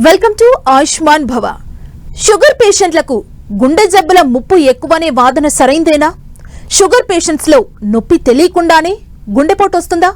Welcome to Ayushman భవ sugar పేషెంట్లకు గుండె జబ్బుల ముప్పు ఎక్కువనే వాదన సరైందేనా షుగర్ పేషెంట్స్లో నొప్పి తెలియకుండానే గుండెపోటు వస్తుందా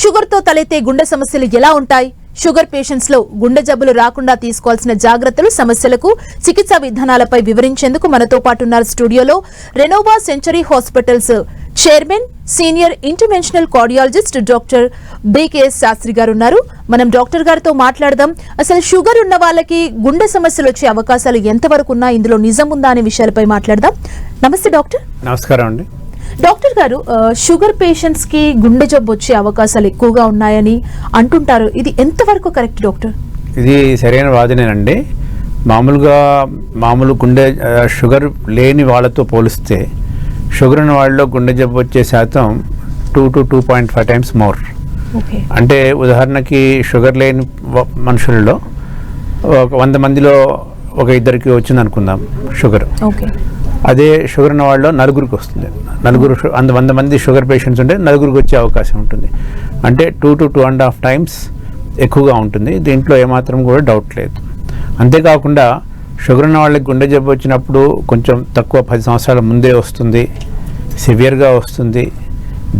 షుగర్తో తలెత్తే గుండె సమస్యలు ఎలా ఉంటాయి షుగర్ పేషెంట్స్లో గుండె జబ్బులు రాకుండా తీసుకోవాల్సిన జాగ్రత్తలు సమస్యలకు చికిత్సా విధానాలపై వివరించేందుకు మనతో పాటు ఉన్నారు స్టూడియోలో Renova Century hospitals chairman senior interventional cardiologist doctor B K S Sastry garu ఉన్నారు మనం డాక్టర్ గారితో మాట్లాడదాం. అసలు షుగర్ ఉన్న వాళ్ళకి గుండె సమస్యలు వచ్చే అవకాశాలు ఎంతవరకు ఉన్నా ఇందులో నిజం ఉందా అనే విషయాలపై మాట్లాడదాం. నమస్తే డాక్టర్. నమస్కారం అండి. డాక్టర్ గారు షుగర్ పేషెంట్స్కి గుండె జబ్బు వచ్చే అవకాశాలు ఎక్కువగా ఉన్నాయని అంటుంటారు. ఇది ఎంతవరకు కరెక్ట్ డాక్టర్? ఇది సరైన వాదనేనండి. మామూలుగా మామూలు గుండె షుగర్ లేని వాళ్ళతో పోలిస్తే షుగర్ ఉన్న వాళ్ళలో గుండె జబ్బు వచ్చే శాతం two to two point five times more. అంటే ఉదాహరణకి షుగర్ లేని మనుషులలో ఒక వంద మందిలో ఒక ఇద్దరికి వచ్చింది అనుకుందాం షుగర్. ఓకే. అదే షుగర్ ఉన్న వాళ్ళలో నలుగురికి వస్తుంది. నలుగురు అంద వంద మంది షుగర్ పేషెంట్స్ ఉంటే నలుగురికి వచ్చే అవకాశం ఉంటుంది. అంటే two to two and half times ఎక్కువగా ఉంటుంది. దీంట్లో ఏమాత్రం కూడా డౌట్ లేదు. అంతేకాకుండా షుగర్ ఉన్న వాళ్ళకి గుండె జబ్బు వచ్చినప్పుడు కొంచెం తక్కువ పది సంవత్సరాల ముందే వస్తుంది. సివియర్గా వస్తుంది.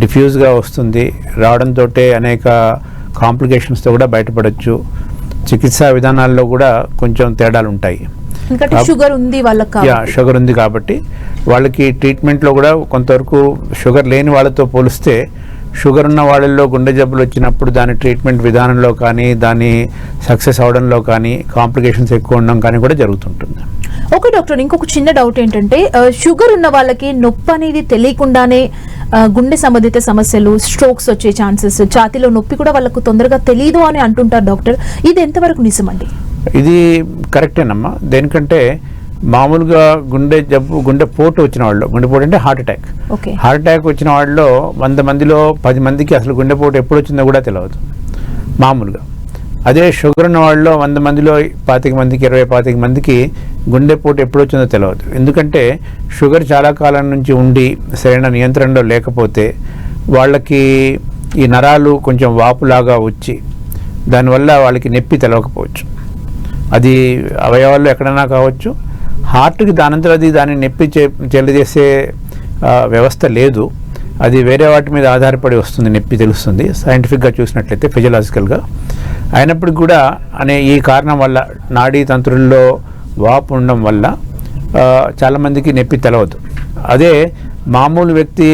డిఫ్యూజ్గా వస్తుంది. రావడంతో అనేక కాంప్లికేషన్స్తో కూడా బయటపడవచ్చు చికిత్సా విధానాల్లో కూడా కొంచెం తేడాలు ఉంటాయి. షుగర్ ఉంది వాళ్ళకి. షుగర్ ఉంది కాబట్టి వాళ్ళకి ట్రీట్మెంట్లో కూడా కొంతవరకు షుగర్ లేని వాళ్ళతో పోలిస్తే షుగర్ ఉన్న వాళ్ళల్లో గుండె జబ్బులు వచ్చినప్పుడు దాని ట్రీట్మెంట్ విధానంలో కానీ దాని సక్సెస్ అవడంలో కానీ కాంప్లికేషన్స్ ఎక్కువ ఉండడం కానీ కూడా జరుగుతుంటుంది. ఓకే డాక్టర్ ఇంకొక చిన్న డౌట్ ఏంటంటే షుగర్ ఉన్న వాళ్ళకి నొప్పి అనేది తెలియకుండానే గుండె సంబంధిత సమస్యలు స్ట్రోక్స్ వచ్చే ఛాన్సెస్ ఛాతీలో నొప్పి కూడా వాళ్ళకు తొందరగా తెలియదు అని అంటుంటారు డాక్టర్. ఇది ఎంతవరకు నిజమండి? ఇది కరెక్టేనమ్మా. దేనికంటే మామూలుగా గుండె జబ్బు గుండె పోటు వచ్చిన వాళ్ళు గుండెపోటు అంటే heart attack. Okay. Heart attack వచ్చిన వాళ్ళలో వంద మందిలో పది మందికి అసలు గుండెపోటు ఎప్పుడు వచ్చిందో కూడా తెలియదు మామూలుగా. అదే షుగర్ ఉన్న వాళ్ళలో వంద మందిలో పాతిక మందికి ఇరవై పాతిక మందికి గుండెపోటు ఎప్పుడు వచ్చిందో తెలియదు ఎందుకంటే షుగర్ చాలా కాలం నుంచి ఉండి సరైన నియంత్రణలో లేకపోతే వాళ్ళకి ఈ నరాలు కొంచెం వాపులాగా వచ్చి దానివల్ల వాళ్ళకి నొప్పి తెలవకపోవచ్చు. అది అవయవాల్లో ఎక్కడైనా కావచ్చు హార్ట్కి దానంతరం అది దాన్ని నొప్పి చే వ్యవస్థ లేదు. అది వేరే వాటి మీద ఆధారపడి వస్తుంది నొప్పి తెలుస్తుంది. సైంటిఫిక్గా చూసినట్లయితే ఫిజియలాజికల్గా. అయినప్పటికీ కూడా అనే ఈ కారణం వల్ల నాడీ తంత్రుల్లో వాపు ఉండడం వల్ల చాలామందికి నొప్పి తెలవదు. అదే మామూలు వ్యక్తి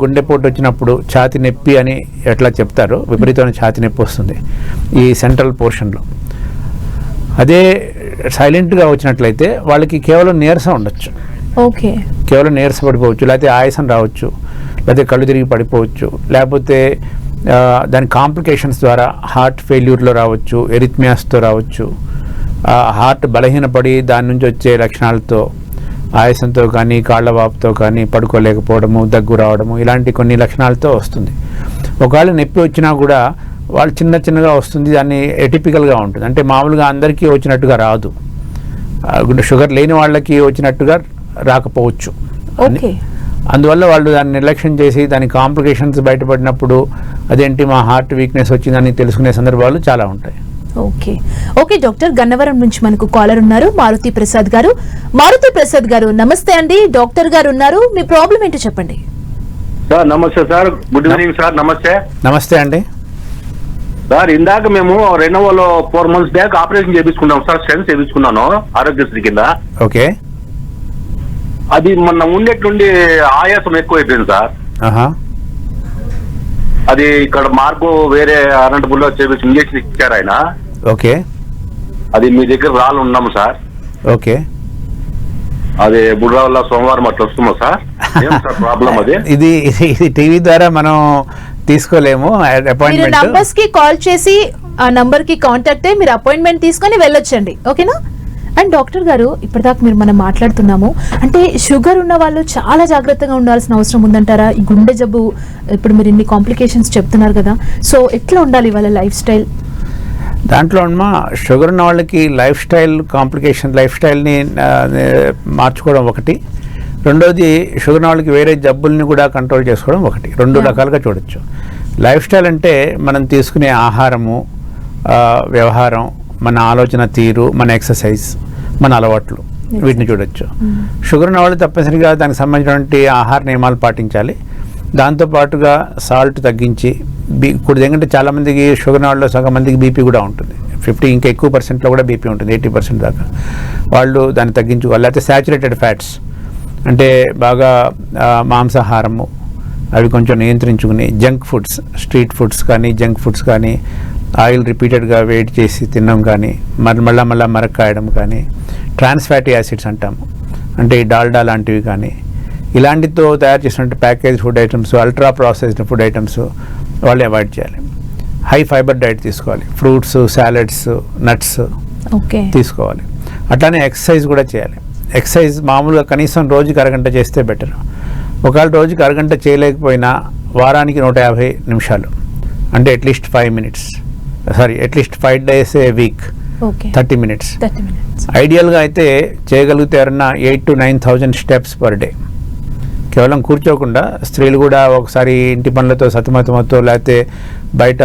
గుండెపోటు వచ్చినప్పుడు ఛాతి నొప్పి అని ఎట్లా చెప్తారో విపరీతమైన ఛాతి నొప్పి వస్తుంది ఈ సెంట్రల్ పోర్షన్లో. అదే సైలెంట్గా వచ్చినట్లయితే వాళ్ళకి కేవలం నీరసం ఉండొచ్చు. ఓకే. కేవలం నీరస పడిపోవచ్చు లేకపోతే ఆయాసం రావచ్చు లేకపోతే కళ్ళు తిరిగి పడిపోవచ్చు లేకపోతే దాని కాంప్లికేషన్స్ ద్వారా హార్ట్ ఫెయిల్యూర్లో రావచ్చు ఎరిథ్మియాస్తో రావచ్చు హార్ట్ బలహీనపడి దాని నుంచి వచ్చే లక్షణాలతో ఆయాసంతో కానీ కాళ్ళ వాపుతో కానీ పడుకోలేకపోవడము దగ్గు రావడము ఇలాంటి కొన్ని లక్షణాలతో వస్తుంది. ఒకవేళ నొప్పి వచ్చినా కూడా వాళ్ళు చిన్న చిన్నగా వస్తుంది దాన్ని ఎటిపికల్గా ఉంటుంది. అంటే మామూలుగా అందరికీ వచ్చినట్టుగా రాదు. షుగర్ లేని వాళ్ళకి వచ్చినట్టుగా రాకపోవచ్చు. అందువల్ల వాళ్ళు దాన్ని నిర్లక్ష్యం చేసి దాని కాంప్లికేషన్స్ బయటపడినప్పుడు అదేంటి మా హార్ట్ వీక్నెస్ వచ్చిందని తెలుసుకునే సందర్భాలు చాలా ఉంటాయి. ఓకే. ఓకే డాక్టర్ గన్నవరం నుంచి మనకు కాలర్ ఉన్నారు మారుతి ప్రసాద్ గారు. మారుతి ప్రసాద్ గారు నమస్తే అండి. డాక్టర్ గారు ఉన్నారు. మీ ప్రాబ్లం ఏంటో చెప్పండి. సార్ నమస్తే సార్. Good evening sir. నమస్తే. నమస్తే అండి. సార్ ఇందాక మేము రెనోవాలో ఫోర్ మంత్స్ బ్యాక్ ఆపరేషన్ చేయించుకున్నాం సార్ స్టెన్స్ చేయించుకున్నాను ఆరోగ్యశ్రీ కింద. ఓకే. అది మొన్న ఉండేట్లుండి ఆయాసం ఎక్కువైపోయింది సార్. అది ఇక్కడ మార్పు వేరే అనంతపురంలో చేపించి ఇంజక్షన్ ఇచ్చారు ఆయన. ఓకే. అది మీ దగ్గర రాళ్ళు ఉన్నాము సార్. ఓకే. అది బుడ్రావల్ల సోమవారం అట్లా వస్తుందా సార్. ఏం సార్ ప్రాబ్లం అది? ఇది టీవీ ద్వారా మనం తీసుకోలేము అపాయింట్మెంట్ నంబర్స్కి కాల్ చేసి ఆ నంబర్కి కాంటాక్ట్ అయ్యి మీరు అపాయింట్మెంట్ తీసుకొని వెళ్ళొచ్చండి. ఓకేనా? అండ్ డాక్టర్ గారు ఇప్పటిదాకా మీరు మనం మాట్లాడుతున్నాము. అంటే షుగర్ ఉన్న వాళ్ళు చాలా జాగ్రత్తగా ఉండాల్సిన అవసరం ఉందంటారా? ఈ గుండె జబ్బు ఇప్పుడు మీరు ఇన్ని కాంప్లికేషన్స్ చెప్తున్నారు కదా. సో ఎట్లా ఉండాలి వాళ్ళ లైఫ్ స్టైల్ దాంట్లో అమ్మా షుగర్ ఉన్న వాళ్ళకి లైఫ్ స్టైల్ కాంప్లికేషన్ లైఫ్ స్టైల్ని మార్చుకోవడం ఒకటి. రెండోది షుగర్ వాళ్ళకి వేరే జబ్బుల్ని కూడా కంట్రోల్ చేసుకోవడం ఒకటి. రెండు. రకాలుగా చూడొచ్చు. లైఫ్ స్టైల్ అంటే మనం తీసుకునే ఆహారము వ్యవహారం మన ఆలోచన తీరు మన ఎక్సర్సైజ్ మన అలవాట్లు వీటిని చూడొచ్చు. షుగర్ ఉన్న వాళ్ళు తప్పనిసరిగా దానికి సంబంధించినటువంటి ఆహార నియమాలు పాటించాలి. దాంతోపాటుగా సాల్ట్ తగ్గించి బీ ఇప్పుడు ఎందుకంటే చాలామందికి షుగర్ వాళ్ళలో సగం మందికి బీపీ కూడా ఉంటుంది. ఫిఫ్టీ ఇంకా ఎక్కువ పర్సెంట్లో కూడా బీపీ ఉంటుంది ఎయిటీ పర్సెంట్ దాకా. వాళ్ళు దాన్ని తగ్గించుకోవాలి. లేకపోతే శాచురేటెడ్ ఫ్యాట్స్ అంటే బాగా మాంసాహారము అవి కొంచెం నియంత్రించుకుని జంక్ ఫుడ్స్ స్ట్రీట్ ఫుడ్స్ కానీ జంక్ ఫుడ్స్ కానీ ఆయిల్ రిపీటెడ్గా వెయిట్ చేసి తినడం కానీ మళ్ళీ మళ్ళా మళ్ళా మరక్కాయడం కానీ ట్రాన్స్ ఫ్యాటీ యాసిడ్స్ అంటాము. అంటే ఈ డాల్డా లాంటివి కానీ ఇలాంటితో తయారు చేసినట్టు package food items ultra processed food items వాళ్ళు అవాయిడ్ చేయాలి. హై ఫైబర్ డైట్ తీసుకోవాలి. Fruits salads nuts okay. తీసుకోవాలి. అట్లానే ఎక్సర్సైజ్ కూడా చేయాలి. ఎక్సర్సైజ్ మామూలుగా కనీసం రోజుకి అరగంట చేస్తే బెటర్. ఒకవేళ రోజుకి అరగంట చేయలేకపోయినా వారానికి నూట యాభై నిమిషాలు. అంటే at least five minutes sorry at least five days a week thirty minutes ఐడియల్గా అయితే చేయగలిగితే ఎవరన్నా eight to nine thousand steps per day కేవలం కూర్చోకుండా స్త్రీలు కూడా ఒకసారి ఇంటి పనులతో సతమతమవుతూ లేకపోతే బయట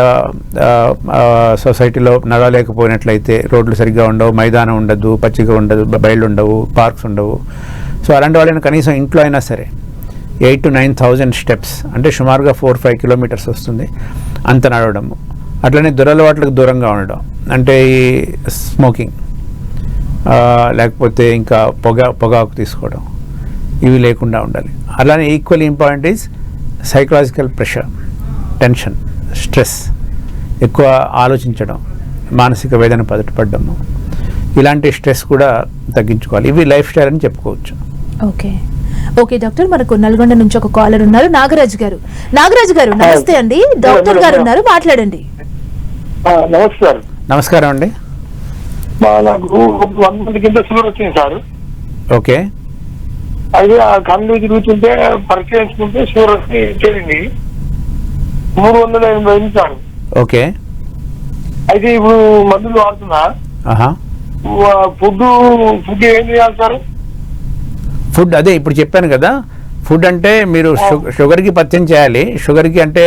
సొసైటీలో నడవలేకపోయినట్లయితే రోడ్లు సరిగ్గా ఉండవు మైదానం ఉండదు పచ్చిక ఉండదు బయలు ఉండవు పార్క్స్ ఉండవు. సో అలాంటి వాళ్ళని కనీసం ఇంట్లో అయినా సరే eight to nine thousand steps అంటే సుమారుగా ఫోర్ ఫైవ్ కిలోమీటర్స్ వస్తుంది అంత నడవడము అట్లనే దురలవాట్లకు దూరంగా ఉండడం. అంటే ఈ స్మోకింగ్ లేకపోతే ఇంకా పొగ పొగాకు తీసుకోవడం ఇవి లేకుండా ఉండాలి. అలానే equal important is psychological pressure tension. Stress ఎక్కువ ఆలోచించడం మానసిక వేదన పడడము ఇలాంటి స్ట్రెస్ కూడా తగ్గించుకోవాలి. ఇవి లైఫ్ స్టైల్ అని చెప్పుకోవచ్చు. ఓకే. Okay doctor. మనకు నల్గొండ నుంచి ఒక కాలర్ ఉన్నారు నాగరాజు గారు. నాగరాజు గారు నమస్తే అండి. డాక్టర్ గారు ఉన్నారు మాట్లాడండి. నమస్కారం నమస్కారం అండి. సార్. ఓకే. అయితే ఆ కళ్ళు తిరుగుతుంటే షుగర్ వచ్చి చేరింది. మూడు వందల ఎనభై సార్. ఓకే. అయితే ఇప్పుడు మందులు వాడుతున్నా. ఫుడ్ ఫుడ్ ఏం చేయాలి సార్? ఫుడ్ అదే ఇప్పుడు చెప్పాను కదా. ఫుడ్ అంటే మీరు షుగర్కి పత్యం చేయాలి. షుగర్కి అంటే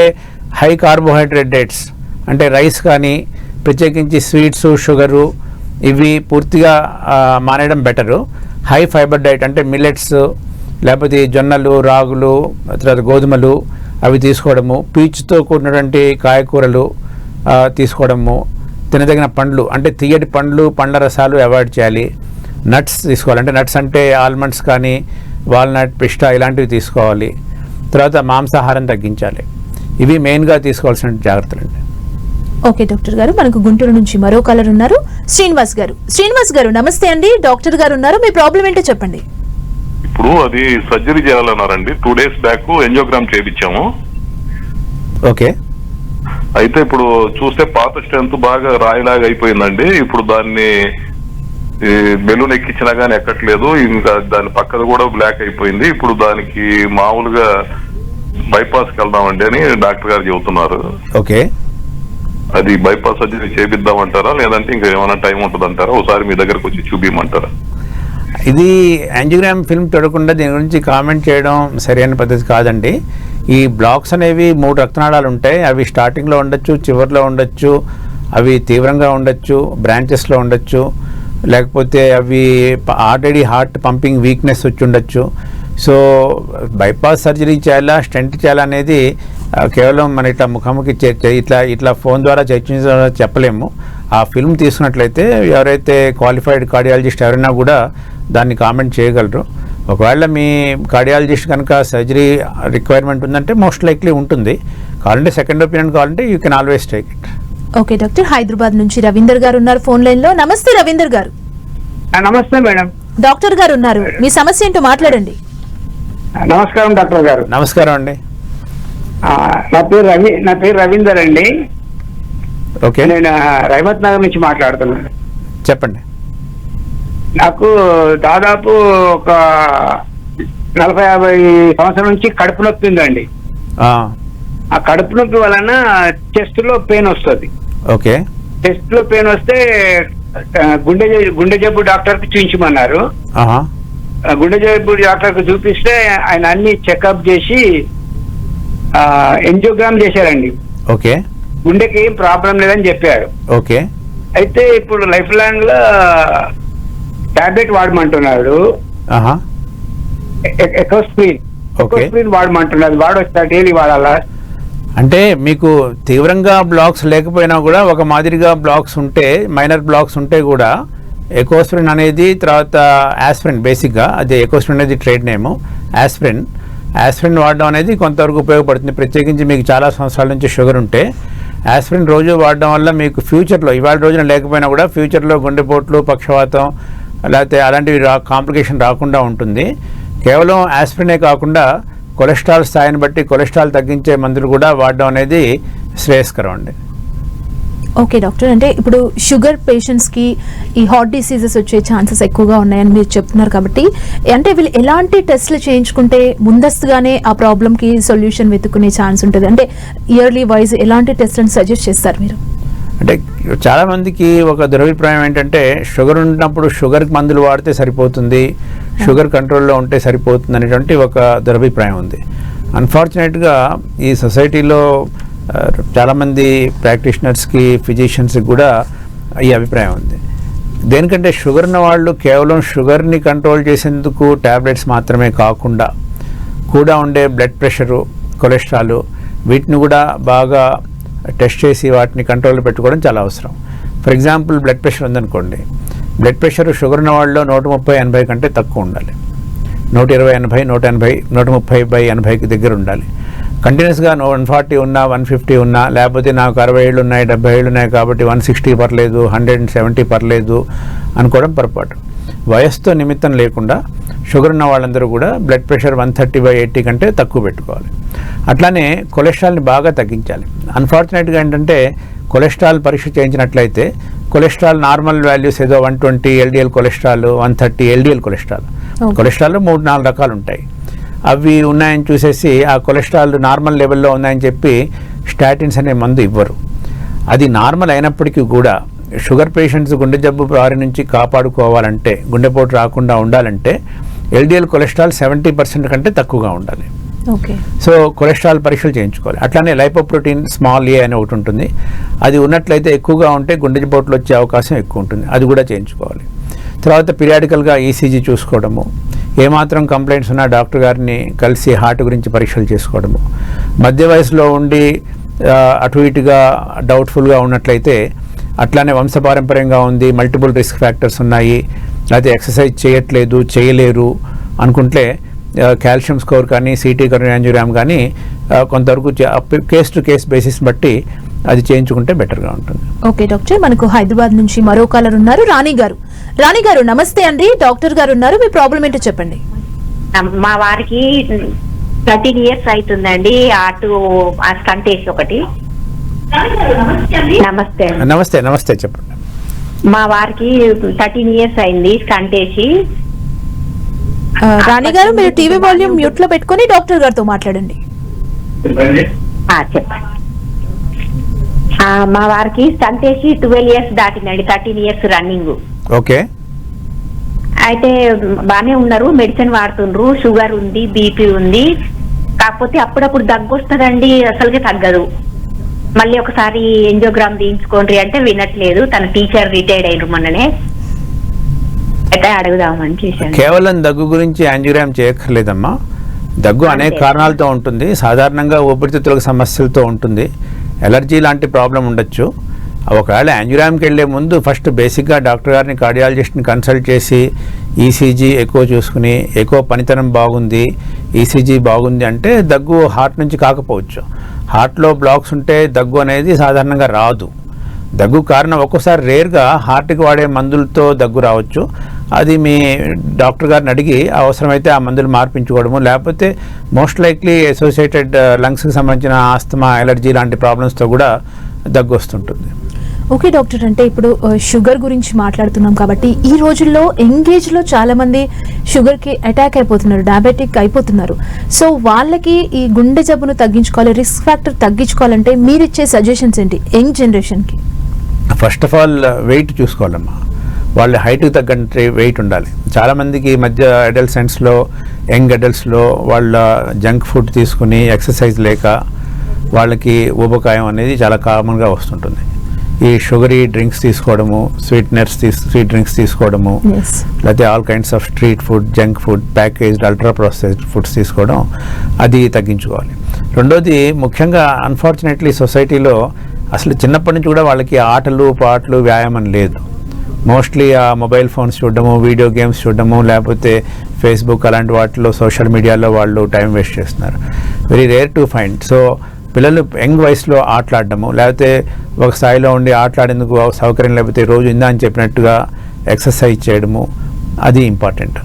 హై కార్బోహైడ్రేట్ డేట్స్. అంటే రైస్ కానీ ప్రత్యేకించి స్వీట్స్ షుగరు ఇవి పూర్తిగా మానేయడం బెటరు. హై ఫైబర్ డైట్ అంటే మిల్లెట్స్ లేకపోతే జొన్నలు రాగులు తర్వాత గోధుమలు అవి తీసుకోవడము పీచుతో కూడినటువంటి కాయకూరలు తీసుకోవడము తినదగిన పండ్లు అంటే తీయటి పండ్లు పండ్ల రసాలు అవాయిడ్ చేయాలి. నట్స్ తీసుకోవాలి అంటే నట్స్ అంటే ఆల్మండ్స్ కానీ వాల్నట్ పిస్టా ఇలాంటివి తీసుకోవాలి. తర్వాత మాంసాహారం తగ్గించాలి. ఇవి మెయిన్గా తీసుకోవాల్సిన జాగ్రత్తలు అండి. ఓకే డాక్టర్ గారు. మనకు గుంటూరు నుంచి మరో కలర్ ఉన్నారు. శ్రీనివాస్ గారు. శ్రీనివాస్ గారు నమస్తే అండి. డాక్టర్ గారు ఉన్నారు. మీ ప్రాబ్లం ఏంటో చెప్పండి. ఇప్పుడు అది సర్జరీ చేయాలన్నారండి. టూ డేస్ బ్యాక్ ఎంజియోగ్రామ్ చేయించాము ఓకే. అయితే ఇప్పుడు చూస్తే పాత స్ట్రెంత్ బాగా రాయిలాగా అయిపోయిందండి. ఇప్పుడు దాన్ని ఈ బెలూన్ ఎక్కించినా కానీ ఎక్కట్లేదు. ఇంకా దాని పక్కన కూడా బ్లాక్ అయిపోయింది. ఇప్పుడు దానికి మామూలుగా బైపాస్కి వెళ్దామండి అని డాక్టర్ గారు చెబుతున్నారు. ఓకే. అది బైపాస్ సర్జరీ చేపిద్దామంటారా? లేదంటే ఇంకా ఏమైనా టైం ఉంటుందంటారా? ఒకసారి మీ దగ్గరకు వచ్చి చూపించమంటారా ఇది యాంజిగ్రామ్ ఫిల్మ్ చూడకుండా దీని గురించి కామెంట్ చేయడం సరైన పద్ధతి కాదండి. ఈ బ్లాక్స్ అనేవి మూడు రక్తనాళాలు ఉంటాయి. అవి స్టార్టింగ్లో ఉండొచ్చు చివరిలో ఉండొచ్చు అవి తీవ్రంగా ఉండొచ్చు బ్రాంచెస్లో ఉండొచ్చు లేకపోతే అవి ఆల్రెడీ హార్ట్ పంపింగ్ వీక్నెస్ వచ్చి ఉండొచ్చు. సో బైపాస్ సర్జరీ చేయాలా స్టెంట్ చేయాలా అనేది కేవలం మన ఇట్లా ముఖాముఖి ఇట్లా ఇట్లా ఫోన్ ద్వారా చర్చించ చెప్పలేము. ఆ ఫిల్మ్ తీసుకున్నట్లయితే ఎవరైతే క్వాలిఫైడ్ కార్డియాలజిస్ట్ ఎవరైనా కూడా దాన్ని కామెంట్ చేయగలరు. ఒకవేళ మీ కార్డియాలజిస్ట్ కనుక సర్జరీ రిక్వైర్మెంట్ ఉందంటే మోస్ట్ లైక్లీ ఉంటుంది. కావాలంటే సెకండ్ ఒపీనియన్ కావాలంటే you can always take it okay doctor Hyderabad నుంచి రవీందర్ గారు ఉన్నారు ఫోన్ లైన్లో. నమస్తే రవీందర్ గారు. నమస్తే మేడం. డాక్టర్ గారు ఉన్నారు. మీ సమస్య ఏంటో మాట్లాడండి. నమస్కారం డాక్టర్ గారు. నమస్కారం అండి. నా పేరు రవి నా పేరు రవీందర్ అండి. ఓకే నేను రహమత్ నగర్ నుంచి మాట్లాడుతున్నాను చెప్పండి. నాకు దాదాపు ఒక నలభై యాభై సంవత్సరాల నుంచి కడుపు నొప్పి ఉందండి. ఆ, కడుపు నొప్పి వలన చెస్ట్లో పెయిన్ వస్తుంది. ఓకే. చెస్ట్లో పెయిన్ వస్తే గుండె గుండె జబ్బు డాక్టర్కి చూపించమన్నారు గుండె జబ్బు డాక్టర్కి చూపిస్తే ఆయన అన్ని చెకప్ చేసి ఎంజియోగ్రామ్ చేశారండి. ఓకే. గుండెకి ఏం ప్రాబ్లం లేదని చెప్పారు. ఓకే. అయితే ఇప్పుడు లైఫ్ లాంగ్లో టాబ్లెట్ వాడమంటున్నాడు. Okay. స్క్రీన్. వాడమంటున్నాడు. వాడొచ్చా డైలీ వాడాలా? అంటే మీకు తీవ్రంగా బ్లాక్స్ లేకపోయినా కూడా ఒక మాదిరిగా బ్లాక్స్ ఉంటే మైనర్ బ్లాక్స్ ఉంటే కూడా ఎకోస్ప్రిన్ అనేది తర్వాత యాస్ప్రిన్ బేసిక్గా అది ఎకోస్ప్రిన్ అనేది ట్రేడ్ నేము. యాస్ప్రిన్ యాస్ప్రిన్ వాడడం అనేది కొంతవరకు ఉపయోగపడుతుంది. ప్రత్యేకించి మీకు చాలా సంవత్సరాల నుంచి షుగర్ ఉంటే యాస్ప్రిన్ రోజు వాడడం వల్ల మీకు ఫ్యూచర్లో ఇవాళ రోజున లేకపోయినా కూడా ఫ్యూచర్లో గుండెపోట్లు పక్షవాతం లేకపోతే అలాంటివి రా కాంప్లికేషన్ రాకుండా ఉంటుంది. కేవలం ఆస్పిరినే కాకుండా కొలెస్ట్రాల్ స్థాయిని బట్టి కొలెస్ట్రాల్ తగ్గించే మందులు కూడా వాడడం అనేది శ్రేయస్కరం అండి. Okay doctor. అంటే ఇప్పుడు షుగర్ పేషెంట్స్కి ఈ హార్ట్ డిసీజెస్ వచ్చే ఛాన్సెస్ ఎక్కువగా ఉన్నాయని మీరు చెప్తున్నారు కాబట్టి అంటే వీళ్ళు ఎలాంటి టెస్ట్లు చేయించుకుంటే ముందస్తుగానే ఆ ప్రాబ్లమ్కి సొల్యూషన్ వెతుక్కునే ఛాన్స్ ఉంటుంది? అంటే ఇయర్లీ వైజ్ ఎలాంటి టెస్ట్లను సజెస్ట్ చేస్తారు మీరు? అంటే చాలామందికి ఒక దురభిప్రాయం ఏంటంటే షుగర్ ఉన్నప్పుడు షుగర్కి మందులు వాడితే సరిపోతుంది షుగర్ కంట్రోల్లో ఉంటే సరిపోతుంది అనేటువంటి ఒక దురభిప్రాయం ఉంది. అన్ఫార్చునేట్గా ఈ సొసైటీలో చాలామంది ప్రాక్టీషనర్స్కి ఫిజిషియన్స్కి కూడా ఈ అభిప్రాయం ఉంది. దేనికంటే షుగర్ ఉన్న వాళ్ళు కేవలం షుగర్ని కంట్రోల్ చేసేందుకు ట్యాబ్లెట్స్ మాత్రమే కాకుండా కూడా ఉండే బ్లడ్ ప్రెషరు కొలెస్ట్రాల్ వీటిని కూడా బాగా టెస్ట్ చేసి వాటిని కంట్రోల్లో పెట్టుకోవడం చాలా అవసరం. ఫర్ ఎగ్జాంపుల్ బ్లడ్ ప్రెషర్ ఉందనుకోండి. బ్లడ్ ప్రెషర్ షుగర్ ఉన్న వాళ్ళలో నూట ముప్పై ఎనభై కంటే తక్కువ ఉండాలి. నూట ఇరవై ఎనభై నూట ఎనభై నూట ముప్పై బై ఎనభైకి దగ్గర ఉండాలి. కంటిన్యూస్గా వన్ ఫార్టీ ఉన్నా వన్ ఫిఫ్టీ ఉన్నా లేకపోతే నాకు అరవై ఏళ్ళు ఉన్నాయి డెబ్బై ఏళ్ళు ఉన్నాయి కాబట్టి వన్ సిక్స్టీ పర్లేదు హండ్రెడ్ అండ్ సెవెంటీ పర్లేదు అనుకోవడం పొరపాటు. వయస్సుతో నిమిత్తం లేకుండా షుగర్ ఉన్న వాళ్ళందరూ కూడా blood pressure one thirty by eighty కంటే తక్కువ పెట్టుకోవాలి. అట్లానే కొలెస్ట్రాల్ని బాగా తగ్గించాలి. అన్ఫార్చునేట్గా ఏంటంటే కొలెస్ట్రాల్ పరీక్ష చేయించినట్లయితే కొలెస్ట్రాల్ నార్మల్ వాల్యూస్ ఏదో one twenty LDL cholesterol one thirty LDL cholesterol. Okay. కొలెస్ట్రాల్లో మూడు నాలుగు రకాలు ఉంటాయి. అవి ఉన్నాయని చూసేసి ఆ కొలెస్ట్రాల్ నార్మల్ లెవెల్లో ఉన్నాయని చెప్పి స్టాటిన్స్ అనే మందు ఇవ్వరు. అది నార్మల్ అయినప్పటికీ కూడా షుగర్ పేషెంట్స్ గుండె జబ్బు బారి నుంచి కాపాడుకోవాలంటే గుండెపోటు రాకుండా ఉండాలంటే ఎల్డిఎల్ కొలెస్ట్రాల్ సెవెంటీ పర్సెంట్ కంటే తక్కువగా ఉండాలి. ఓకే. సో కొలెస్ట్రాల్ పరీక్షలు చేయించుకోవాలి. అట్లానే లైపోప్రోటీన్ స్మాల్ ఏ అని ఒకటి ఉంటుంది. అది ఉన్నట్లయితే ఎక్కువగా ఉంటే గుండెపోట్లు వచ్చే అవకాశం ఎక్కువ ఉంటుంది. అది కూడా చేయించుకోవాలి. తర్వాత పీరియాడికల్గా ఈసీజీ చూసుకోవడము. ఏమాత్రం కంప్లైంట్స్ ఉన్నా డాక్టర్ గారిని కలిసి హార్ట్ గురించి పరీక్షలు చేసుకోవడము. మధ్య వయసులో ఉండి అటు ఇటుగా డౌట్ఫుల్గా ఉన్నట్లయితే అట్లానే వంశపారంపర్యంగా ఉంది మల్టిపుల్ రిస్క్ ఫ్యాక్టర్స్ ఉన్నాయి లేకపోతే ఎక్సర్సైజ్ చేయట్లేదు చేయలేరు అనుకుంటే కాల్షియం స్కోర్ కానీ సిటీ యాంజియోగ్రామ్ కానీ కొంతవరకు కేస్ టు కేస్ బేసిస్ బట్టి అది చేయించుకుంటే బెటర్గా ఉంటుంది. Okay doctor. మనకు హైదరాబాద్ నుంచి మరో కాలర్ ఉన్నారు రాణి గారు. రాణి గారు నమస్తే అండి. డాక్టర్ గారు ఉన్నారు. మీ ప్రాబ్లం ఏంటో చెప్పండి. మా వారికి థర్టీన్ ఇయర్స్ అవుతుందండి. అటు ఆ స్టంట్ వేసి ఒకటి. నమస్తే. నమస్తే. నమస్తే చెప్పండి. మా వారికి థర్టీన్ ఇయర్స్ అయింది స్టంట్ వేసి ఆ, రాణి గారు మీరు టీవీ వాల్యూమ్ మ్యూట్లో పెట్టుకొని డాక్టర్ గారితో మాట్లాడండి. ఆ, చెప్పండి. ఆ, మా వారికి స్టంట్ వేసి ట్వెల్వ్ ఇయర్స్ దాటిందండి థర్టీన్ ఇయర్స్ రన్నింగ్. ఓకే. అయితే బానే ఉన్నారు మెడిసిన్ వాడుతుండ్రు షుగర్ ఉంది బీపీ ఉంది. కాకపోతే అప్పుడప్పుడు దగ్గు వస్తుందండి అసలుకే తగ్గదు. మళ్ళీ ఒకసారి ఎంజోగ్రామ్ తీయించుకోండి అంటే వినట్లేదు. తన టీచర్ రిటైర్డ్ అయిన మొన్ననే. అయితే అడుగుదామని చేశాను. కేవలం దగ్గు గురించి యాంజియోగ్రామ్ చేయక్కర్లేదమ్మా. దగ్గు అనేక. కారణాలతో ఉంటుంది. సాధారణంగా ఊపిరితిత్తుల సమస్యలతో ఉంటుంది. ఎలర్జీ లాంటి ప్రాబ్లం ఉండొచ్చు. ఒకవేళ యాంజియోగ్రామ్కి వెళ్ళే ముందు ఫస్ట్ బేసిక్గా డాక్టర్ గారిని కార్డియాలజిస్ట్ని కన్సల్ట్ చేసి ఈసీజీ ఎక్కువ చూసుకుని ఎక్కువ పనితనం బాగుంది ఈసీజీ బాగుంది అంటే దగ్గు హార్ట్ నుంచి కాకపోవచ్చు. హార్ట్లో బ్లాక్స్ ఉంటే దగ్గు అనేది సాధారణంగా రాదు. దగ్గు కారణం ఒక్కోసారి రేర్గా హార్ట్కి వాడే మందులతో దగ్గు రావచ్చు. అది మీ డాక్టర్ గారిని అడిగి అవసరమైతే ఆ మందులు మార్పించుకోవడము లేకపోతే మోస్ట్ లైక్లీ అసోసియేటెడ్ లంగ్స్కి సంబంధించిన ఆస్తమా ఎలర్జీ లాంటి ప్రాబ్లమ్స్తో కూడా దగ్గు వస్తుంటుంది. Okay doctor. అంటే ఇప్పుడు షుగర్ గురించి మాట్లాడుతున్నాం కాబట్టి ఈ రోజుల్లో ఎంగేజ్లో చాలా మంది షుగర్కి అటాక్ అయిపోతున్నారు డయాబెటిక్ అయిపోతున్నారు. సో వాళ్ళకి ఈ గుండె జబ్బును తగ్గించుకోవాలి రిస్క్ ఫ్యాక్టర్ తగ్గించుకోవాలంటే మీరు ఇచ్చే సజెషన్స్ ఏంటి యంగ్ జనరేషన్కి? ఫస్ట్ ఆఫ్ ఆల్ వెయిట్ చూసుకోవాలమ్మా. వాళ్ళ హైట్కి తగ్గట్టు వెయిట్ ఉండాలి. చాలామందికి ఈ మధ్య అడల్సెంట్స్లో యంగ్ అడల్ట్స్లో వాళ్ళ జంక్ ఫుడ్ తీసుకుని ఎక్సర్సైజ్ లేక వాళ్ళకి ఊబకాయం అనేది చాలా కామన్గా వస్తుంటుంది. ఈ షుగరీ డ్రింక్స్ తీసుకోవడము స్వీట్నర్స్ తీస్ స్వీట్ డ్రింక్స్ తీసుకోవడము లేకపోతే all kinds of street food junk food packaged ultra processed foods తీసుకోవడం అది తగ్గించుకోవాలి. రెండోది ముఖ్యంగా అన్ఫార్చునేట్లీ సొసైటీలో అసలు చిన్నప్పటి నుంచి కూడా వాళ్ళకి ఆటలు పాటలు వ్యాయామం లేదు. మోస్ట్లీ ఆ మొబైల్ ఫోన్స్ చూడడము వీడియో గేమ్స్ చూడడము లేకపోతే ఫేస్బుక్ అలాంటి వాటిలో సోషల్ మీడియాలో వాళ్ళు టైం వేస్ట్ చేస్తున్నారు. Very rare to find so పిల్లలు యంగ్ వయసులో ఆటలాడడము లేకపోతే ఒక స్థాయిలో ఉండి ఆటలాడేందుకు సౌకర్యం లేకపోతే రోజు ఇందా అని చెప్పినట్టుగా ఎక్సర్సైజ్ చేయడము అది ఇంపార్టెంట్.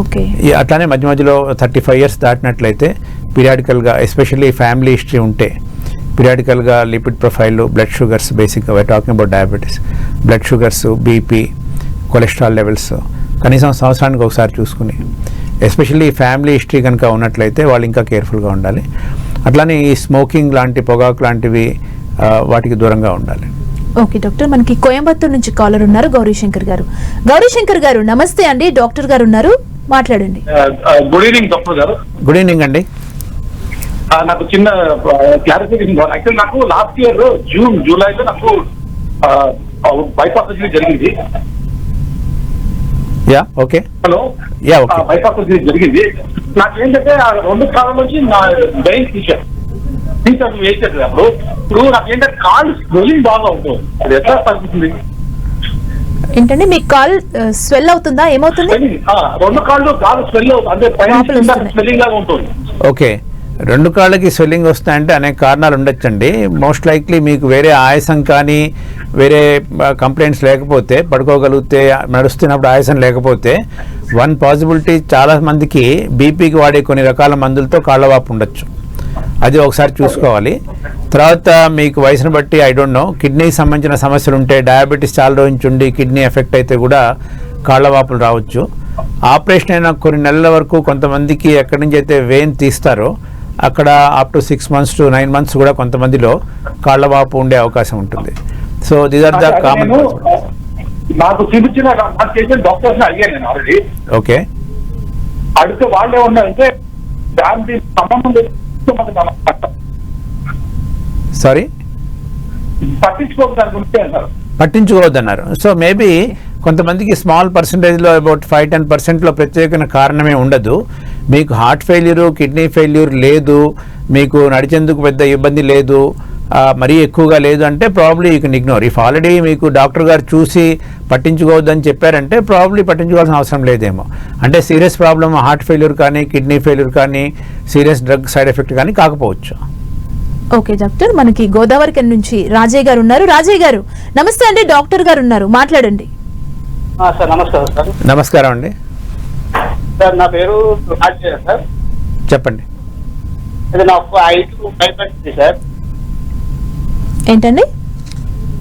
ఓకే. అట్లానే మధ్య మధ్యలో థర్టీ ఫైవ్ ఇయర్స్ దాటినట్లయితే పీరియాడికల్గా ఎస్పెషల్లీ ఫ్యామిలీ హిస్టరీ ఉంటే పీరియాడికల్గా లిపిడ్ ప్రొఫైల్ బ్లడ్ షుగర్స్ బేసిక్గా why talking about diabetes blood sugars BP cholesterol levels కనీసం సంవత్సరానికి ఒకసారి చూసుకుని ఎస్పెషల్లీ ఫ్యామిలీ హిస్టరీ కనుక ఉన్నట్లయితే వాళ్ళు ఇంకా కేర్ఫుల్గా ఉండాలి. అట్లానే ఈ స్మోకింగ్ లాంటి పొగాకు లాంటివి వాటికి దూరంగా ఉండాలి. Okay doctor. మనకి కోయంబత్తూర్ నుంచి కాలర్ ఉన్నారు గౌరీశంకర్ గారు. గౌరీశంకర్ గారు నమస్తే అండి. డాక్టర్ గారు ఉన్నారు. మాట్లాడండి. Good evening doctor garu. Good evening అండి. నాకు చిన్న క్లారిఫికేషన్ యాక్చువల్ నాకు లాస్ట్ ఇయర్ జూన్ జూలైలో నాకు బైపాస్ సర్జరీ జరిగింది. Yeah okay. Hello. Yeah, okay. Bypass surgery జరిగింది. నాకు ఏంటంటే ఆ రెండు కాలం నుంచి నా బ్రెయిన్ తీశారు. తీసారు వేసారు అప్పుడు. ఇప్పుడు నాకు ఏంటంటే కాళ్ళు స్వెల్లింగ్ బాగా ఉంటుంది అది ఎట్లా తగ్గుతుంది ఏంటంటే మీ కాల్ స్వెల్ అవుతుందా? ఏమవుతుంది? రెండు కాళ్ళు కాళ్ళు స్వెల్ అవుతుంది. అంటే పైన. స్వెల్లింగ్ లాగా ఉంటుంది. ఓకే. రెండు కాళ్ళకి స్వెల్లింగ్ వస్తాయంటే అనేక కారణాలు ఉండొచ్చండి. మోస్ట్ లైక్లీ మీకు వేరే ఆయాసం కానీ వేరే కంప్లైంట్స్ లేకపోతే పడుకోగలిగితే నడుస్తున్నప్పుడు ఆయాసం లేకపోతే వన్ పాసిబిలిటీ చాలా మందికి బీపీకి వాడే కొన్ని రకాల మందులతో కాళ్ళవాపు ఉండొచ్చు. అది ఒకసారి చూసుకోవాలి. తర్వాత మీకు వయసును బట్టి ఐ డోంట్ నో కిడ్నీకి సంబంధించిన సమస్యలు ఉంటే డయాబెటీస్ చాలా రోజు ఉండి కిడ్నీ ఎఫెక్ట్ అయితే కూడా కాళ్ళవాపులు రావచ్చు. ఆపరేషన్ అయిన కొన్ని నెలల వరకు కొంతమందికి ఎక్కడి నుంచి అయితే వెయిన్ తీస్తారో అక్కడ up to six months to nine months కూడా కొంతమందిలో కాళ్ళవాపు ఉండే అవకాశం ఉంటుంది. So these are the common నాకు చూపించిన డాక్టర్స్ అడిగాను నేను ఆల్రెడీ ఓకే అడిగితే వాళ్ళు ఏమన్నారంటే దానికి సంబంధం. సారీ దాని గురించి అన్నారు. పట్టించుకోవద్దన్నారు. సో మేబీ కొంతమందికి స్మాల్ పర్సంటేజ్లో అబౌట్ ఫైవ్ టెన్ పర్సెంట్లో ప్రత్యేకమైన కారణమే ఉండదు. మీకు హార్ట్ ఫెయిల్యూర్ కిడ్నీ ఫెయిల్యూర్ లేదు. మీకు నడిచేందుకు పెద్ద ఇబ్బంది లేదు. మరీ ఎక్కువగా లేదు అంటే probably you can ignore if already మీకు డాక్టర్ గారు చూసి పట్టించుకోవద్దని చెప్పారంటే ప్రాబ్లీ పట్టించుకోవాల్సిన అవసరం లేదేమో. అంటే సీరియస్ ప్రాబ్లమ్ హార్ట్ ఫెయిల్యూర్ కానీ కిడ్నీ ఫెయిల్యూర్ కానీ సీరియస్ డ్రగ్ సైడ్ ఎఫెక్ట్ కానీ కాకపోవచ్చు. ఓకే డాక్టర్ మనకి గోదావరి నుంచి రాజయ్య గారు ఉన్నారు. రాజయ్య గారు నమస్తే అండి. డాక్టర్ గారు ఉన్నారు. మాట్లాడండి. సార్ నమస్కారం సార్. నమస్కారం అండి. సార్ నా పేరు సార్. చెప్పండి. ఇది నాకు height five point three sir. ఏంటండి?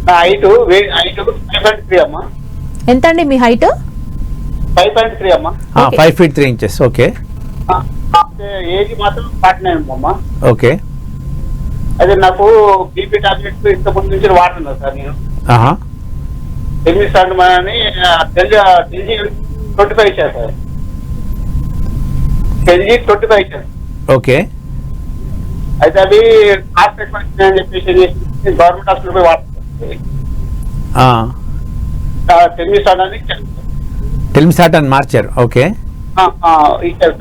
నా height height five point three అమ్మా. ఎంత అండి మీ హైట్? ఫైవ్ పాయింట్ త్రీ అమ్మా. Five feet three inches okay. Age మాత్రం ఫార్టీ నైన్ అమ్మా. ఓకే. అదే నాకు బీపీ టాబ్లెట్స్ ఇంత ముందు నుంచి వాడుతున్నా సార్ నేను. ఎనిమిది సార్లు అని ట్వంటీ ఫైవ్ ఇచ్చారు సార్. టెల్జీ ట్వంటీ ఫైవ్ ఇచ్చారు. ఓకే. అయితే అవి కాస్ట్ ఎక్కువ వచ్చినాయని చెప్పేసి గవర్నమెంట్ హాస్పిటల్ పోయి వాడుతున్నాను టెల్జీ సార్ అని టెల్మి సాట్ అని మార్చారు. ఓకే. ఇచ్చారు.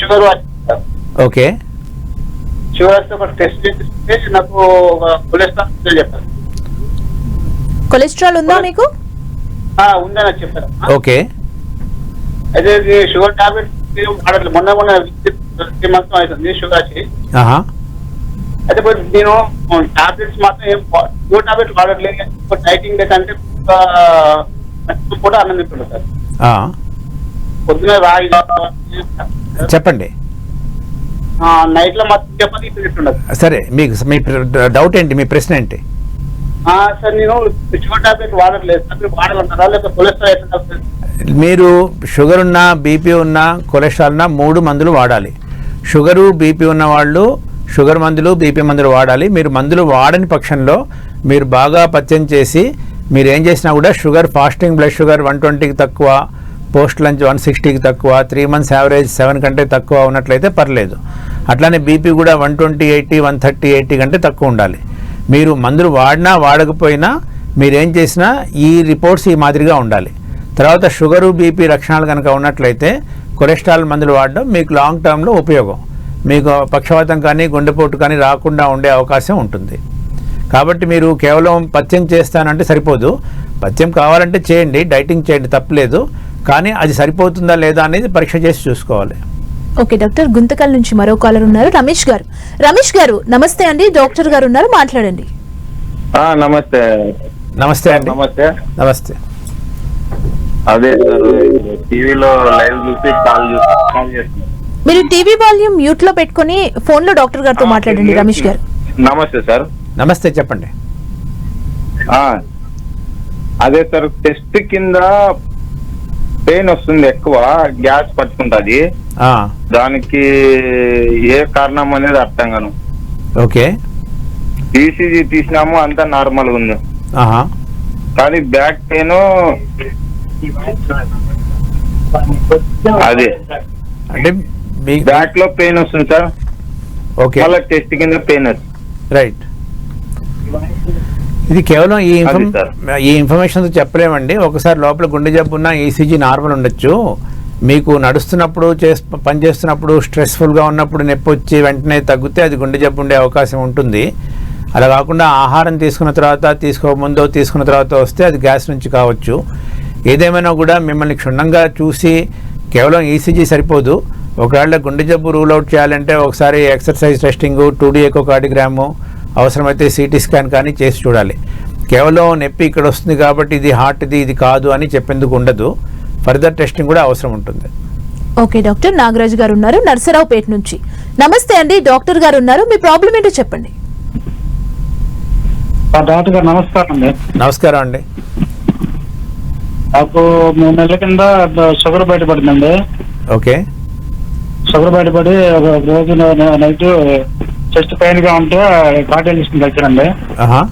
షుగర్. ఓకే. షుగర్ వస్తే టెస్ట్ చేస్తే నాకు కొలెస్ట్రాల్ చెప్పారు. కొలెస్ట్రాల్ ఉందా మీకు? ఆ, ఉందని చెప్పారు ఓకే. అయితే ఇది షుగర్ టాబ్లెట్ వాడట్లేదు మొన్న మొన్న త్రీ మంత్స్ అవుతుంది షుగర్ వచ్చి. అయితే ఇప్పుడు నేను టాబ్లెట్స్ మాత్రం ఏం షుగర్ టాబ్లెట్స్ వాడట్లేదు. డైటింగ్ డేట్ అంటే కూడా అన్నం తింటుండే సార్. ఆ, పొద్దున రాగి చెప్పండి. నైట్లో మాత్రం తింటుండదు సరే మీకు మీ డౌట్ ఏంటి? మీ ప్రశ్న ఏంటి? సార్ నేను షుగర్ టాబ్లెట్ వాడట్లేదు సార్ మీరు వాడాలంటారా కొలెస్ట్రాల్ మీరు షుగర్ ఉన్నా బీపీ ఉన్నా కొలెస్ట్రాల్ ఉన్నా మూడు మందులు వాడాలి. షుగరు బీపీ ఉన్న వాళ్ళు షుగర్ మందులు బీపీ మందులు వాడాలి. మీరు మందులు వాడని పక్షంలో మీరు బాగా పచ్చం చేసి మీరు ఏం చేసినా కూడా sugar fasting blood sugar one ట్వంటీకి తక్కువ పోస్ట్ లంచ్ వన్ సిక్స్టీకి తక్కువ త్రీ మంత్స్ యావరేజ్ సెవెన్ కంటే తక్కువ ఉన్నట్లయితే పర్లేదు. అట్లానే బీపీ కూడా one twenty eighty one thirty eighty కంటే తక్కువ ఉండాలి. మీరు మందులు వాడినా వాడకపోయినా మీరేం చేసినా ఈ రిపోర్ట్స్ ఈ మాదిరిగా ఉండాలి. తర్వాత షుగరు బీపీ లక్షణాలు కనుక ఉన్నట్లయితే కొలెస్ట్రాల్ మందులు వాడడం మీకు లాంగ్ టర్మ్లో ఉపయోగం. మీకు పక్షవాతం కానీ గుండెపోటు కానీ రాకుండా ఉండే అవకాశం ఉంటుంది. కాబట్టి మీరు కేవలం పథ్యం చేస్తానంటే సరిపోదు. పథ్యం కావాలంటే చేయండి డైటింగ్ చేయండి తప్పలేదు. కానీ అది సరిపోతుందా లేదా అనేది పరీక్ష చేసి చూసుకోవాలి. Okay doctor. గుంతకల్ నుంచి మరో కాలర్ ఉన్నారు రమేష్ గారు. రమేష్ గారు నమస్తే అండి. డాక్టర్ గారు ఉన్నారు మాట్లాడండి. ఆ, నమస్తే. నమస్తే అండి. నమస్తే. నమస్తే. అదే సార్ టీవీలో లైవ్ చూసి కాల్ కాల్ చేస్తున్నాను మీరు టీవీ వాల్యూమ్ మ్యూట్లో పెట్టుకొని ఫోన్లో డాక్టర్ గారితో మాట్లాడండి రమేష్ గారు. నమస్తే సార్. నమస్తే చెప్పండి. ఆ, అదే సార్ టెస్ట్ కింద పెయిన్ వస్తుంది ఎక్కువ గ్యాస్ పట్టుకుంటుంది. దానికి ఏ కారణం అనేది అర్థం కాను. ఓకే. ఈసీజీ తీసినాము అంతా నార్మల్ ఉంది. కానీ బ్యాక్ పెయిన్ అదే. అంటే మీ బ్యాక్లో పెయిన్ వస్తుంది సార్. ఓకే. మళ్ళీ టెస్ట్ కింద పెయిన్ వస్తుంది. రైట్ ఇది కేవలం ఈ. ఈ ఇన్ఫర్మేషన్ చెప్పలేమండి. ఒకసారి లోపల గుండె జబ్బు ఉన్న ఈసీజీ నార్మల్ ఉండొచ్చు. మీకు నడుస్తున్నప్పుడు చేస్ పని చేస్తున్నప్పుడు స్ట్రెస్ఫుల్గా ఉన్నప్పుడు నొప్పి వచ్చి వెంటనే తగ్గితే అది గుండె జబ్బు ఉండే అవకాశం ఉంటుంది. అలా కాకుండా ఆహారం తీసుకున్న తర్వాత తీసుకోకముందో తీసుకున్న తర్వాత వస్తే అది గ్యాస్ నుంచి కావచ్చు. ఏదేమైనా కూడా మిమ్మల్ని క్షుణ్ణంగా చూసి కేవలం ఈసీజీ సరిపోదు. ఒకవేళ గుండె జబ్బు రూల్ అవుట్ చేయాలంటే ఒకసారి exercise testing two D cardiogram అవసరమైతే సిటీ స్కాన్ కానీ చేసి చూడాలి. కేవలం నొప్పి ఇక్కడ వస్తుంది కాబట్టి ఇది హార్ట్ది ఇది కాదు అని చెప్పేందుకు ఉండదు. ఫర్దర్ టెస్టింగ్ కూడా అవసరం ఉంటుంది. Okay doctor. నాగరాజు గారు ఉన్నారు నర్సరావుపేట నుంచి. నమస్తే అండి డాక్టర్ గారు ఉన్నారు మీ ప్రాబ్లం ఏంటో చెప్పండి. డాక్టర్ గారు నమస్కారం అండి. నమస్కారం అండి. నాకు మూడు నెలల కింద షుగర్ బయటపడిందండి. ఓకే. షుగర్ బయటపడి ఒక రోజు నైట్ చెస్ట్ పెయిన్గా ఉంటే కార్డియాలజిస్ట్ ఆహా.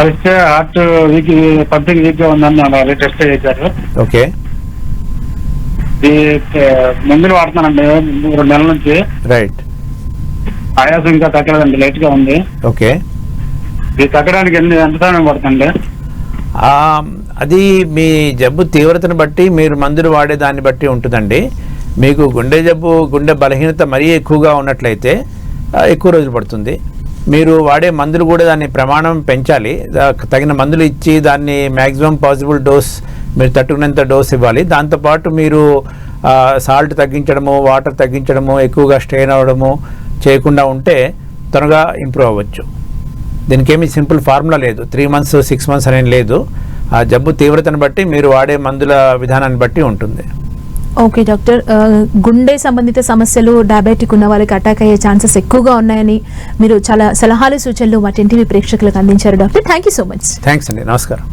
కలిస్తే హార్ట్ వీక్ పంపింగ్ వీక్గా ఉందని టెస్ట్ చేశారు. ఓకే. మందులు వాడుతున్నానండి రెండు నెలల నుంచి. రైట్ ఆయాసం ఇంకా తగ్గలేదండి లైట్గా ఉంది. ఓకే. ఇది తగ్గడానికి ఎన్ని ఎంత సమయం పడుతుంది అది మీ జబ్బు తీవ్రతను బట్టి మీరు మందులు వాడే దాన్ని బట్టి ఉంటుందండి. మీకు గుండె జబ్బు గుండె బలహీనత మరీ ఎక్కువగా ఉన్నట్లయితే ఎక్కువ రోజులు పడుతుంది. మీరు వాడే మందులు కూడా దాన్ని ప్రమాణం పెంచాలి. దా- తగిన మందులు ఇచ్చి దాన్ని మ్యాక్సిమం పాసిబుల్ డోస్ మీరు తట్టుకునేంత డోస్ ఇవ్వాలి. దాంతోపాటు మీరు సాల్ట్ తగ్గించడము వాటర్ తగ్గించడము ఎక్కువగా స్ట్రెయిన్ అవ్వడము చేయకుండా ఉంటే త్వరగా ఇంప్రూవ్ అవ్వచ్చు. దీనికి ఏమి సింపుల్ ఫార్ములా లేదు. త్రీ మంత్స్ సిక్స్ మంత్స్ అనేది లేదు. ఆ జబ్బు తీవ్రతను బట్టి మీరు వాడే మందుల విధానాన్ని బట్టి ఉంటుంది. Okay doctor. గుండె సంబంధిత సమస్యలు డయాబెటిక్ ఉన్న వాళ్ళకి అటాక్ అయ్యే ఛాన్సెస్ ఎక్కువగా ఉన్నాయని మీరు చాలా సలహాలు సూచనలు మా టీవీ ప్రేక్షకులకు అందించారు doctor. Thank you so much thanks అండి. నమస్కారం.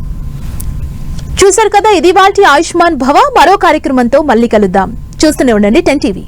చూశారు కదా ఇది వాటి ఆయుష్మాన్ భవ మరో కార్యక్రమంతో మళ్ళీ కలుద్దాం. చూస్తూనే ఉండండి టెన్ టీవీ